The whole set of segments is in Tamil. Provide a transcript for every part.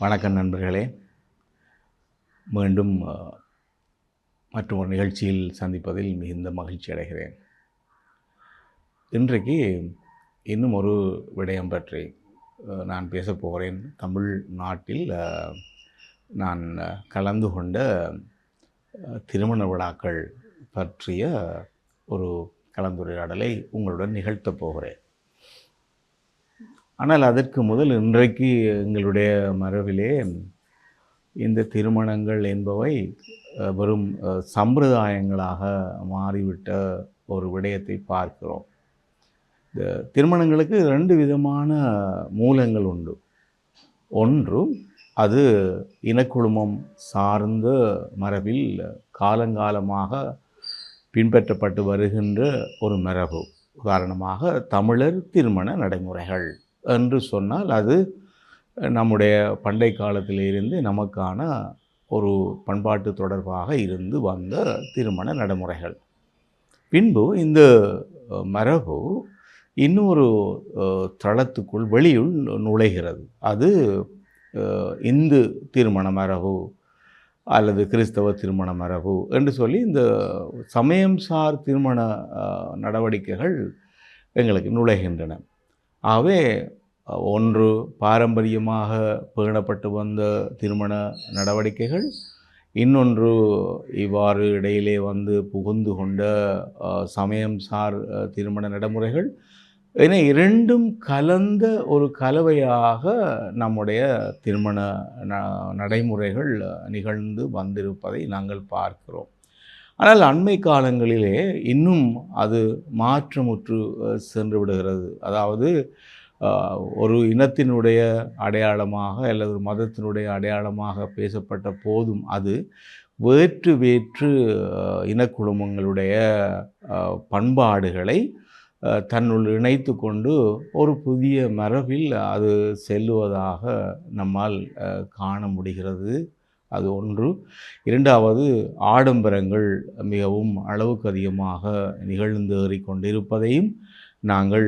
வணக்கம் நண்பர்களே. மீண்டும் மற்றொரு நிகழ்ச்சியில் சந்திப்பதில் மிகுந்த மகிழ்ச்சி அடைகிறேன். இன்றைக்கு இன்னும் ஒரு விடயம் பற்றி நான் பேசப் போகிறேன். தமிழ் நாட்டில் நான் கலந்து கொண்ட திருமண விழாக்கள் பற்றிய ஒரு கலந்துரையாடலை உங்களுடன் நிகழ்த்தப் போகிறேன். ஆனால் அதற்கு முதல் இன்றைக்கு எங்களுடைய மரபிலே இந்த திருமணங்கள் என்பவை வெறும் சம்பிரதாயங்களாக மாறிவிட்ட ஒரு விடயத்தை பார்க்கிறோம். இந்த திருமணங்களுக்கு ரெண்டு விதமான மூலங்கள் உண்டு. ஒன்று அது இனக்குழுமம் சார்ந்த மரபில் காலங்காலமாக பின்பற்றப்பட்டு வருகின்ற ஒரு மரபு. உதாரணமாக தமிழர் திருமண நடைமுறைகள். என்று சொன்னால் அது நம்முடைய பண்டை காலத்திலிருந்து நமக்கான ஒரு பண்பாட்டு தொடர்பாக இருந்து வந்த திருமண நடைமுறைகள். பின்பு இந்த மரபு இன்னொரு தளத்துக்குள் வெளியுள் நுழைகிறது. அது இந்து திருமண மரபு அல்லது கிறிஸ்தவ திருமண மரபு என்று சொல்லி இந்த சமயம் சார் திருமண நடவடிக்கைகள் எங்களுக்கு நுழைகின்றன. ஆகவே ஒன்று பாரம்பரியமாக பேணப்பட்டு வந்த திருமண நடவடிக்கைகள் இன்னொன்று இவ்வாறு இடையிலே வந்து புகுந்து கொண்ட சமயம் சார் திருமண நடைமுறைகள் என இரண்டும் கலந்த ஒரு கலவையாக நம்முடைய திருமண ந- நடைமுறைகள் நிகழ்ந்து வந்திருப்பதை நாங்கள் பார்க்கிறோம். ஆனால் அண்மை காலங்களிலே இன்னும் அது மாற்றமுற்று சென்று விடுகிறது. அதாவது ஒரு இனத்தினுடைய அடையாளமாக அல்லது ஒரு மதத்தினுடைய அடையாளமாக பேசப்பட்ட போதும் அது வேற்று வேற்று இனக்குழுமங்களுடைய பண்பாடுகளை தன்னுள் இணைத்து கொண்டு ஒரு புதிய மரபில் அது செல்லுவதாக நம்மால் காண முடிகிறது. அது ஒன்று. இரண்டாவது ஆடம்பரங்கள் மிகவும் அளவுக்கு அதிகமாக நிகழ்ந்து கொண்டிருப்பதையும் நாங்கள்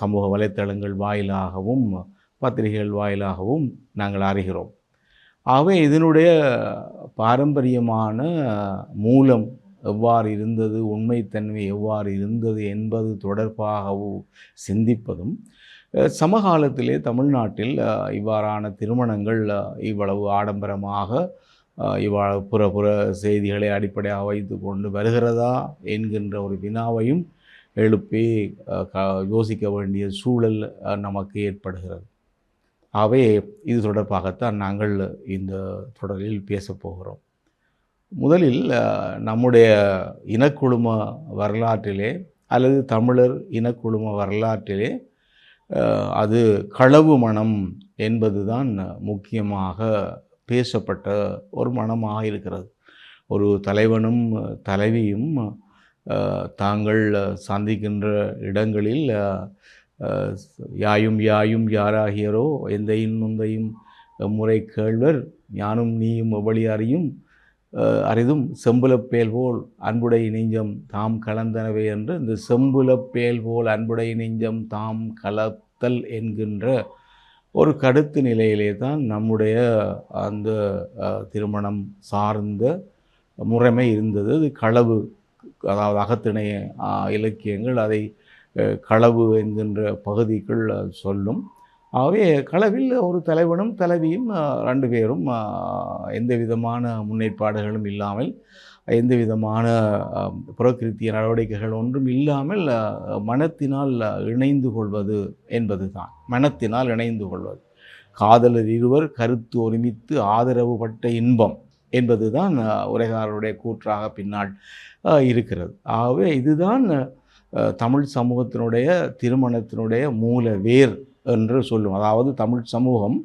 சமூக வலைத்தளங்கள் வாயிலாகவும் பத்திரிகைகள் வாயிலாகவும் நாங்கள் அறிகிறோம். ஆகவே இதனுடைய பாரம்பரியமான மூலம் எவ்வாறு இருந்தது உண்மைத்தன்மை எவ்வாறு இருந்தது என்பது தொடர்பாகவும் சிந்திப்பதும் சமகாலத்திலே தமிழ்நாட்டில் இவ்வாறான திருமணங்கள் இவ்வளவு ஆடம்பரமாக அஹ், இவ்வாறு புற புற செய்திகளை அடிப்படையாக வைத்து கொண்டு வருகிறதா என்கின்ற ஒரு வினாவையும் எழுப்பி க யோசிக்க வேண்டிய சூழல் நமக்கு ஏற்படுகிறது. ஆகவே இது தொடர்பாகத்தான் நாங்கள் இந்த தொடரில் பேசப்போகிறோம் முதலில் நம்முடைய இனக்குழும வரலாற்றிலே அல்லது தமிழர் இனக்குழும வரலாற்றிலே அது களவு மனம் என்பதுதான் முக்கியமாக பேசப்பட்ட ஒரு மனமாக இருக்கிறது. ஒரு தலைவனும் தலைவியும் தாங்கள் சந்திக்கின்ற இடங்களில் யாயும் யாயும் யாராகியரோ எந்தையும் முந்தையும் முறை கேள்வர் ஞானும் நீயும் எவ்வளி அறியும் அரிதும் செம்புலப்பேல் போல் அன்புடை நெஞ்சம் தாம் கலந்தனவே என்று இந்த செம்புலப்பேல் போல் அன்புடை நெஞ்சம் தாம் கலத்தல் என்கின்ற ஒரு கடுத்து நிலையிலே தான் நம்முடைய அந்த திருமணம் சார்ந்த முறைமை இருந்தது. அது களவு அதாவது அகத்திணைய இலக்கியங்கள் அதை களவு என்கின்ற பகுதிக்குள் சொல்லும். ஆகவே களவில் ஒரு தலைவனும் தலைவியும் ரெண்டு பேரும் எந்த விதமான முன்னேற்பாடுகளும் இல்லாமல் எந்த விதமான புறக்கிருத்திய நடவடிக்கைகள் ஒன்றும் இல்லாமல் மனத்தினால் இணைந்து கொள்வது என்பது தான் மனத்தினால் இணைந்து கொள்வது. காதலர் இருவர் கருத்து ஒருமித்து ஆதரவு பட்ட இன்பம் என்பது தான் உரைகாரருடைய கூற்றாக பின்னால் இருக்கிறது. ஆகவே இதுதான் தமிழ் சமூகத்தினுடைய திருமணத்தினுடைய மூல வேர். என்று சொல்லும். அதாவது தமிழ் சமூகம்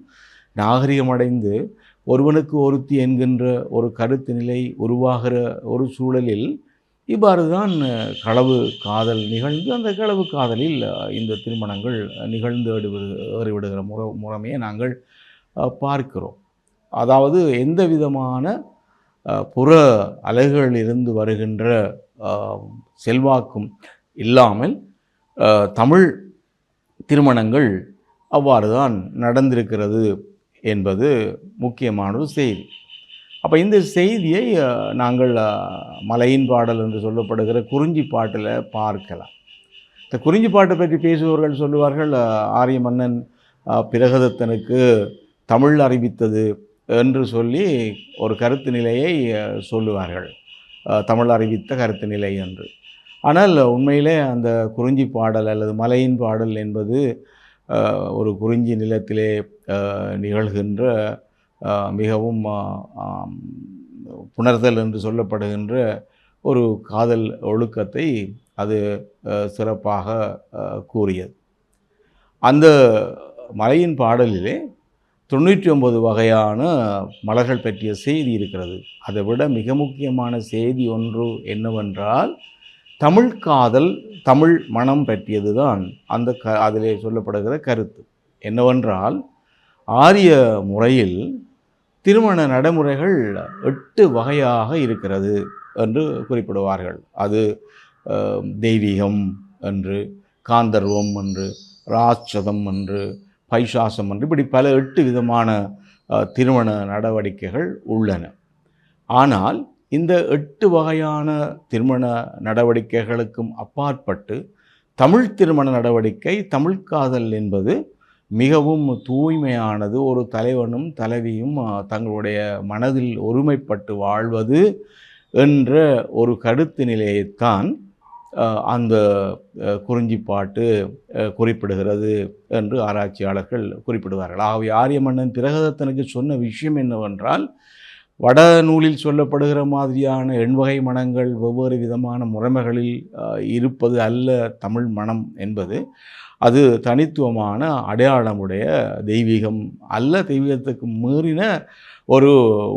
நாகரிகமடைந்து ஒருவனுக்கு ஒருத்தி என்கின்ற ஒரு கருத்து நிலை உருவாகிற ஒரு சூழலில் இவ்வாறு தான் களவு காதல் நிகழ்ந்து அந்த களவு காதலில் இந்த திருமணங்கள் நிகழ்ந்து ஏறிவிடுகிற முற முறைமையை நாங்கள் பார்க்கிறோம். அதாவது எந்த விதமான புற அலைகளிலிருந்து வருகின்ற செல்வாக்கும் இல்லாமல் தமிழ் திருமணங்கள் அவ்வாறு தான் நடந்திருக்கிறது என்பது முக்கியமான ஒரு செய்தி. அப்போ இந்த செய்தியை நாங்கள் மலையின் பாடல் என்று சொல்லப்படுகிற குறிஞ்சி பாட்டில் பார்க்கலாம். இந்த குறிஞ்சி பாட்டை பற்றி பேசுபவர்கள் சொல்லுவார்கள் ஆரிய மன்னன் பிரகதத்தனுக்கு தமிழ் அறிவித்தது என்று சொல்லி ஒரு கருத்து நிலையை சொல்லுவார்கள். தமிழ் அறிவித்த கருத்து நிலை என்று. ஆனால் உண்மையிலே அந்த குறிஞ்சி பாடல் அல்லது மலையின் பாடல் என்பது ஒரு குறிஞ்சி நிலத்திலே நிகழ்கின்ற மிகவும் புணர்தல் என்று சொல்லப்படுகின்ற ஒரு காதல் ஒழுக்கத்தை அது சிறப்பாக கூறியது. அந்த மலையின் பாடலிலே தொண்ணூற்றி ஒன்பது வகையான மலர்கள் பற்றிய செய்தி இருக்கிறது. அதை விட மிக முக்கியமான செய்தி ஒன்று என்னவென்றால் தமிழ் காதல் தமிழ் மனம் பற்றியது தான் அந்த க அதிலே சொல்லப்படுகிற கருத்து. என்னவென்றால் ஆரிய முறையில் திருமண நடைமுறைகள் எட்டு வகையாக இருக்கிறது என்று குறிப்பிடுவார்கள். அது தெய்வீகம் என்று காந்தர்வம் என்று ராட்சதம் என்று பைசாசம் என்று இப்படி பல எட்டு விதமான திருமண நடவடிக்கைகள் உள்ளன. ஆனால் இந்த எட்டு வகையான திருமண நடவடிக்கைகளுக்கும் அப்பாற்பட்டு தமிழ் திருமண நடவடிக்கை தமிழ் காதல் என்பது மிகவும் தூய்மையானது. ஒரு தலைவனும் தலைவியும் தங்களுடைய மனதில் ஒருமைப்பட்டு வாழ்வது என்ற ஒரு கருத்து நிலையைத்தான் அந்த குறிஞ்சிப்பாட்டு குறிப்பிடுகிறது என்று ஆராய்ச்சியாளர்கள் குறிப்பிடுவார்கள். ஆகவே ஆரியமன்னன் திரகதத்தனுக்கு சொன்ன விஷயம் என்னவென்றால் வட நூலில் சொல்லப்படுகிற மாதிரியான எண்வகை மனங்கள் வெவ்வேறு விதமான முறைமைகளில் இருப்பது அல்ல தமிழ் மனம் என்பது. அது தனித்துவமான அடையாளமுடைய தெய்வீகம் அல்ல தெய்வீகத்துக்கு மீறின ஒரு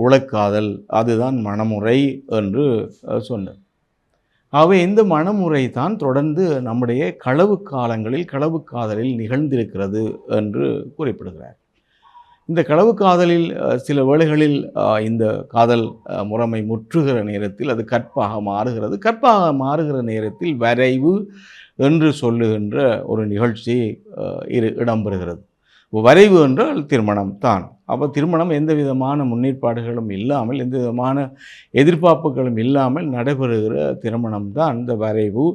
உலக்காதல் அதுதான் மனமுறை என்று சொன்னது. ஆகவே இந்த மனமுறை தான் தொடர்ந்து நம்முடைய களவு காலங்களில் களவு காதலில் நிகழ்ந்திருக்கிறது என்று குறிப்பிடுகிறார். இந்த களவு காதலில் சில வேளைகளில் இந்த காதல் முறைமை முற்றுகிற நேரத்தில் அது கற்பாக மாறுகிறது. கற்பாக மாறுகிற நேரத்தில் வரைவு என்று சொல்லுகின்ற ஒரு நிகழ்ச்சி இரு இடம்பெறுகிறது. வரைவு என்றால் திருமணம் தான். அப்போ திருமணம் எந்த விதமான முன்னேற்பாடுகளும் இல்லாமல் எந்த விதமான எதிர்பார்ப்புகளும் இல்லாமல் நடைபெறுகிற திருமணம் தான் இந்த வரைவு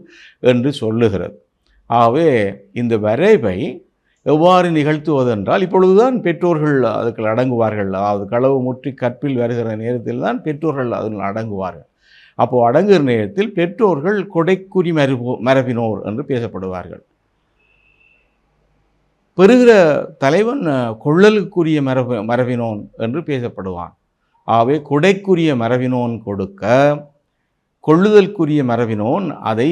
என்று சொல்லுகிறது. ஆகவே இந்த வரைவை எவ்வாறு நிகழ்த்துவதென்றால் இப்பொழுதுதான் பெற்றோர்கள் அதுக்கு அடங்குவார்கள். அது களவு முற்றி கற்பில் வருகிற நேரத்தில் தான் பெற்றோர்கள் அதில் அடங்குவார்கள். அப்போது அடங்குகிற நேரத்தில் பெற்றோர்கள் கொடைக்குறி மரபு மரபினோர் என்று பேசப்படுவார்கள். பெறுகிற தலைவன் கொள்ளலுக்குரிய மரபு மரபினோன் என்று பேசப்படுவான். ஆகவே கொடைக்குரிய மரபினோன் கொடுக்க கொள்ளுதலுக்குரிய மரபினோன் அதை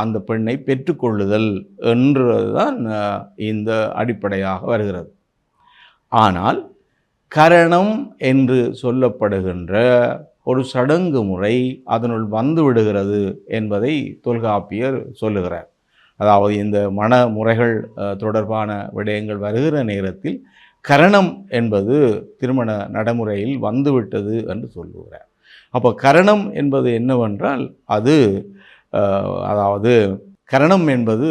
அந்த பெண்ணை பெற்றுக்கொள்ளுதல் என்றுதான் இந்த அடிப்படையாக வருகிறது. ஆனால் கரணம் என்று சொல்லப்படுகின்ற ஒரு சடங்கு முறை அதனுள் வந்து விடுகிறது என்பதை தொல்காப்பியர் சொல்லுகிறார். அதாவது இந்த மன முறைகள் தொடர்பான விடயங்கள் வருகிற நேரத்தில் கரணம் என்பது திருமண நடைமுறையில் வந்துவிட்டது என்று சொல்லுகிறார். அப்போ கரணம் என்பது என்னவென்றால் அது அதாவது கரணம் என்பது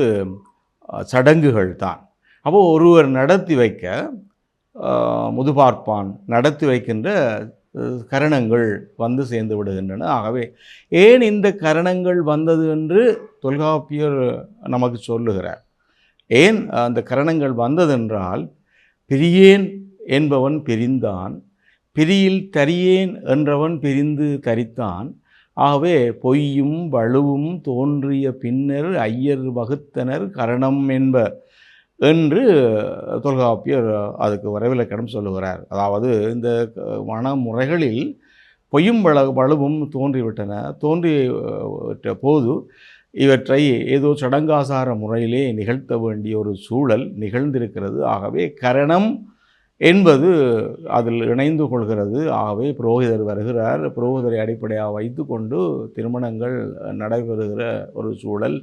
சடங்குகள் தான். அப்போது ஒருவர் நடத்தி வைக்க முதுபார்ப்பான் நடத்தி வைக்கின்ற கரணங்கள் வந்து சேர்ந்து விடுகின்றன. ஆகவே ஏன் இந்த கரணங்கள் வந்தது என்று தொல்காப்பியர் நமக்கு சொல்லுகிறார். ஏன் அந்த கரணங்கள் வந்ததென்றால் பிரியேன் என்பவன் பிரிந்தான் பிரியில் தரியேன் என்றவன் பிரிந்து தரித்தான் ஆகவே பொய்யும் வலுவும் தோன்றிய பின்னர் ஐயர் வகுத்தனர் கரணம் என்ப என்று தொல்காப்பியர் அதுக்கு வரவிலக்கணம் சொல்லுகிறார். அதாவது இந்த மனமுறைகளில் பொய்யும் வள வலுவும் தோன்றிவிட்டன. தோன்றிவிட்ட போது இவற்றை ஏதோ சடங்காசார முறையிலே நிகழ்த்த வேண்டிய ஒரு சூழல் நிகழ்ந்திருக்கிறது. ஆகவே கரணம் என்பது அதில் இணைந்து கொள்கிறது. ஆகவே புரோகிதர் வருகிறார். புரோகிதரை அடிப்படையாக வைத்துக்கொண்டு திருமணங்கள் நடைபெறுகிற ஒரு சூழல்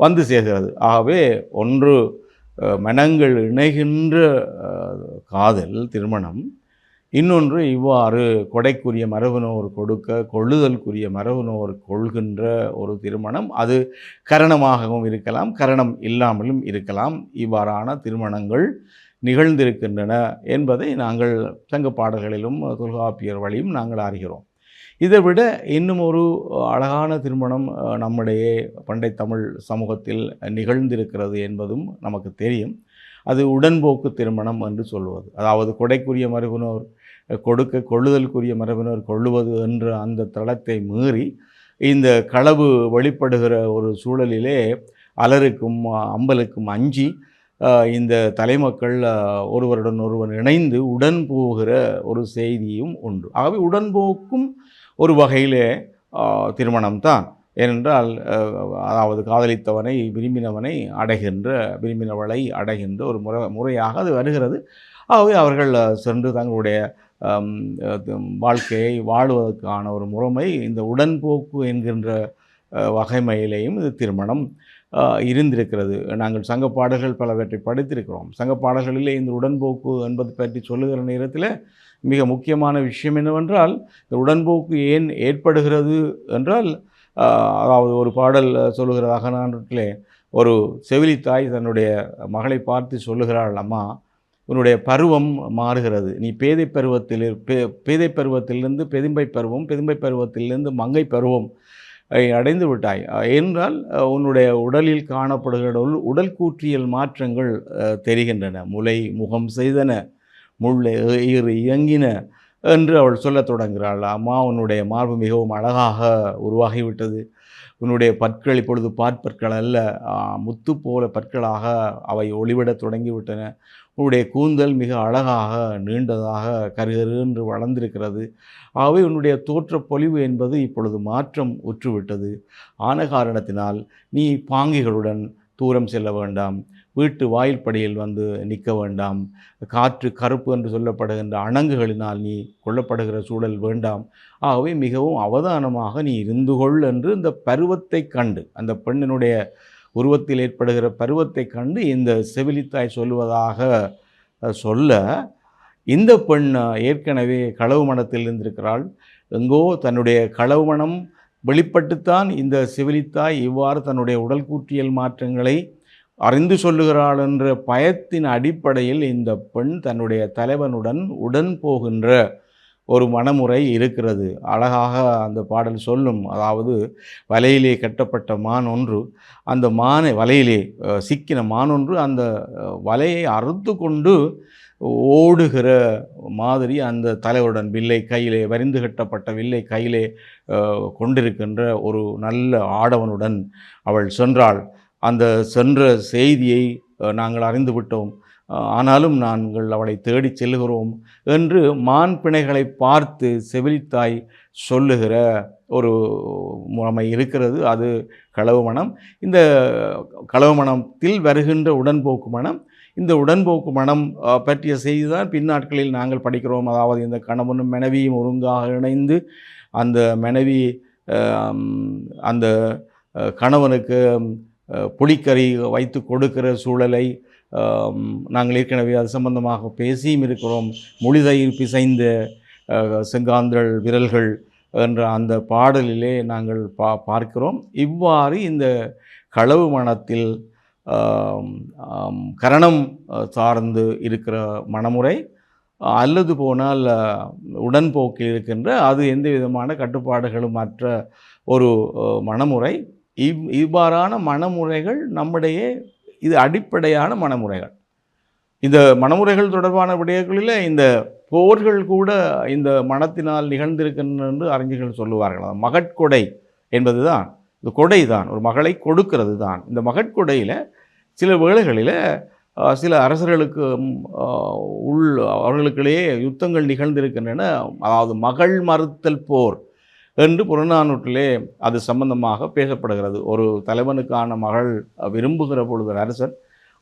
வந்து சேர்கிறது. ஆகவே ஒன்று மனங்கள் இணைகின்ற காதல் திருமணம். இன்னொன்று இவ்வாறு கொடைக்குரிய மரபுணோர் கொடுக்க கொள்ளுதலுக்குரிய மரபுணோர் கொள்கின்ற ஒரு திருமணம். அது கரணமாகவும் இருக்கலாம் கரணம் இல்லாமலும் இருக்கலாம். இவ்வாறான திருமணங்கள் நிகழ்ந்திருக்கின்றன என்பதை நாங்கள் சங்க பாடல்களிலும் தொல்காப்பியர் வழியும் நாங்கள் அறிகிறோம். இதை விட இன்னும் ஒரு அழகான திருமணம் நம்முடைய பண்டை தமிழ் சமூகத்தில் நிகழ்ந்திருக்கிறது என்பதும் நமக்கு தெரியும். அது உடன்போக்கு திருமணம் என்று சொல்வது. அதாவது கொடைக்குரிய மரபினோர் கொடுக்க கொள்ளுதலுக்குரிய மரபினோர் கொள்ளுவது என்ற அந்த தளத்தை மீறி இந்த களவு வெளிப்படுகிற ஒரு சூழலிலே அலருக்கும் அம்பலுக்கும் அஞ்சி இந்த தலைமக்கள் ஒருவருடன் ஒருவர் இணைந்து உடன் போகிற ஒரு செய்தியும் உண்டு. ஆகவே உடன்போக்கும் ஒரு வகையிலே திருமணம்தான். ஏனென்றால் அதாவது காதலித்தவனை விரும்பினவனை அடைகின்ற விரும்பினவளை அடைகின்ற ஒரு முறை முறையாக அது வருகிறது. ஆகவே அவர்கள் சென்று தங்களுடைய வாழ்க்கையை வாழ்வதற்கான ஒரு முறைமை இந்த உடன்போக்கு என்கின்ற வகைமையிலேயும் இது திருமணம் இருந்திருக்கிறது. நாங்கள் சங்க பாடல்கள் பலவற்றை படித்திருக்கிறோம். சங்க பாடல்களிலே இந்த உடன்போக்கு என்பது பற்றி சொல்லுகிற நேரத்தில் மிக முக்கியமான விஷயம் என்னவென்றால் இந்த உடன்போக்கு ஏன் ஏற்படுகிறது என்றால் அதாவது ஒரு பாடல் சொல்லுகிறதாக நாட்டிலே ஒரு செவிலித்தாய் தன்னுடைய மகளை பார்த்து சொல்லுகிறாள் அம்மா உன்னுடைய பருவம் மாறுகிறது. நீ பேதை பருவத்தில் பே பேதை பருவத்திலிருந்து பெதும்பை பருவம் பெதும்பை பருவத்திலிருந்து மங்கை பருவம். அடைந்து விட்டாய். என்றால் உன்னுடைய உடலில் காணப்படுகிற உடல் கூற்றியல் மாற்றங்கள் தெரிகின்றன. முலை முகம் செய்தன முள்ளை ஈறு இயங்கின என்று அவள் சொல்லத் தொடங்குகிறாள். அம்மா உன்னுடைய மார்பு மிகவும் அழகாக உருவாகிவிட்டது. உன்னுடைய பற்கள் இப்பொழுது பாற்பற்கள் அல்ல. முத்து போல பற்களாக அவை ஒளிவிடத் தொடங்கிவிட்டன. உன்னுடைய கூந்தல் மிக அழகாக நீண்டதாக கருகரு என்று வளர்ந்திருக்கிறது. ஆகவே உன்னுடைய தோற்ற பொலிவு என்பது இப்பொழுது மாற்றம் உற்றுவிட்டது. ஆன காரணத்தினால் நீ பாங்கிகளுடன் தூரம் செல்ல வேண்டாம். வீட்டு வாயில்படியில் வந்து நிற்க வேண்டாம். காற்று கருப்பு என்று சொல்லப்படுகின்ற அணங்குகளினால் நீ கொல்லப்படுகிற சூழல் வேண்டாம். ஆகவே மிகவும் அவதானமாக நீ இருந்து கொள் என்று இந்த பருவத்தை கண்டு அந்த பெண்ணினுடைய உருவத்தில் ஏற்படுகிற பருவத்தை கண்டு இந்த செவிலித்தாய் சொல்லுவதாக சொல்ல இந்த பெண் ஏற்கனவே களவு மனத்தில் இருந்திருக்கிறாள். எங்கோ தன்னுடைய களவு மனம் வெளிப்பட்டுத்தான் இந்த செவிலித்தாய் இவ்வாறு தன்னுடைய உடல் கூற்றியல் மாற்றங்களை அறிந்து சொல்லுகிறாள் என்ற பயத்தின் அடிப்படையில் இந்த பெண் தன்னுடைய தலைவனுடன் உடன் போகின்ற ஒரு மனமுறை இருக்கிறது. அழகாக அந்த பாடல் சொல்லும். அதாவது வலையிலே கட்டப்பட்ட மான் ஒன்று அந்த மானை வலையிலே சிக்கின மான் ஒன்று அந்த வலையை அறுத்து கொண்டு ஓடுகிற மாதிரி அந்த தலைவருடன் வில்லை கையிலே வரிந்து கட்டப்பட்ட வில்லை கையிலே கொண்டிருக்கின்ற ஒரு நல்ல ஆடவனுடன் அவள் சென்றாள். அந்த சென்ற செய்தியை நாங்கள் அறிந்து விட்டோம். ஆனாலும் நாங்கள் அவளை தேடிச் செல்கிறோம் என்று மான் பிணைகளை பார்த்து செவிலித்தாய் சொல்லுகிற ஒரு முறைமை இருக்கிறது. அது களவு மனம். இந்த களவு மனத்தில் வருகின்ற உடன்போக்கு மனம். இந்த உடன்போக்கு மனம் பற்றிய செய்தி தான் பின்னாட்களில் நாங்கள் படிக்கிறோம். அதாவது இந்த கணவனும் மனைவியும் ஒருங்காக இணைந்து அந்த மனைவி அந்த கணவனுக்கு புளிக்கறி வைத்து கொடுக்கிற சூழலை நாங்கள் ஏற்கனவே அது சம்பந்தமாக பேசியும் இருக்கிறோம். மொழிதையில் பிசைந்த செங்காந்தல் செங்காந்தள் விரல்கள் என்ற அந்த பாடலிலே நாங்கள் பா பார்க்கிறோம். இவ்வாறு இந்த களவு மனத்தில் கரணம் சார்ந்து இருக்கிற மனமுறை அல்லது போனால் உடன்போக்கில் இருக்கின்ற அது எந்த விதமான கட்டுப்பாடுகளும் அற்ற ஒரு மனமுறை. இவ் இவ்வாறான மனமுறைகள் நம்முடைய இது அடிப்படையான மனமுறைகள். இந்த மனமுறைகள் தொடர்பான விடயங்களில் இந்த போர்கள் கூட இந்த மனத்தினால் நிகழ்ந்திருக்கின்றன என்று அறிஞர்கள் சொல்லுவார்கள். அது மகட்கொடை என்பது தான் இது கொடை தான் ஒரு மகளை கொடுக்கிறது தான் இந்த மகட்கொடையில் சில வேளைகளில் சில அரசர்களுக்கு உள் அவர்களுக்கிடையே யுத்தங்கள் நிகழ்ந்திருக்கின்றன. அதாவது மகள் மறுத்தல் போர். என்று புறநானூற்றிலே அது சம்பந்தமாக பேசப்படுகிறது. ஒரு தலைவனுக்கான மகள் விரும்புகிற பொழுது ஒரு அரசன்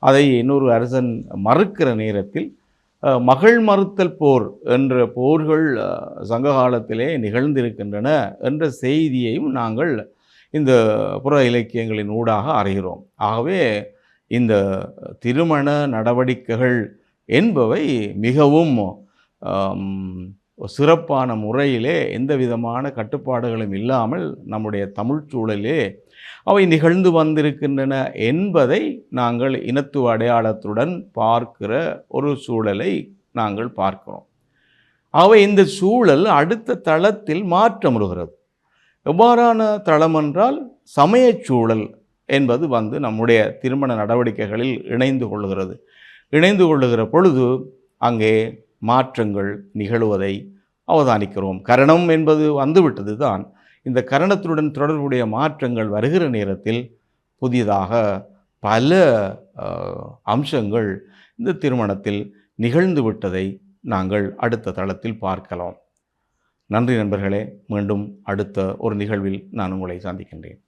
அதை இன்னொரு அரசன் மறுக்கிற நேரத்தில் மகள் மறுத்தல் போர் என்ற போர்கள் சங்ககாலத்திலே நிகழ்ந்திருக்கின்றன என்ற செய்தியையும் நாங்கள் இந்த புற இலக்கியங்களின் ஊடாக அறிகிறோம். ஆகவே இந்த திருமண நடவடிக்கைகள் என்பவை மிகவும் சிறப்பான முறையிலே எந்த விதமான கட்டுப்பாடுகளும் இல்லாமல் நம்முடைய தமிழ் சூழலே அவை நிகழ்ந்து வந்திருக்கின்றன என்பதை நாங்கள் இனத்துவ அடையாளத்துடன் பார்க்கிற ஒரு சூழலை நாங்கள் பார்க்கிறோம். அவை இந்த சூழல் அடுத்த தளத்தில் மாற்றமுறுகிறது. எவ்வாறான தளம் என்றால் சமயச் சூழல் என்பது வந்து நம்முடைய திருமண நடவடிக்கைகளில் இணைந்து கொள்கிறது. இணைந்து கொள்ளுகிற பொழுது அங்கே மாற்றங்கள் நிகழுவதை அவதானிக்கிறோம். கரணம் என்பது வந்துவிட்டது தான் இந்த கரணத்துடன் தொடர்புடைய மாற்றங்கள் வருகிற நேரத்தில் புதிதாக பல அம்சங்கள் இந்த திருமணத்தில் நிகழ்ந்து விட்டதை நாங்கள் அடுத்த தளத்தில் பார்க்கலாம். நன்றி நண்பர்களே. மீண்டும் அடுத்த ஒரு நிகழ்வில் நான் உங்களை சந்திக்கின்றேன்.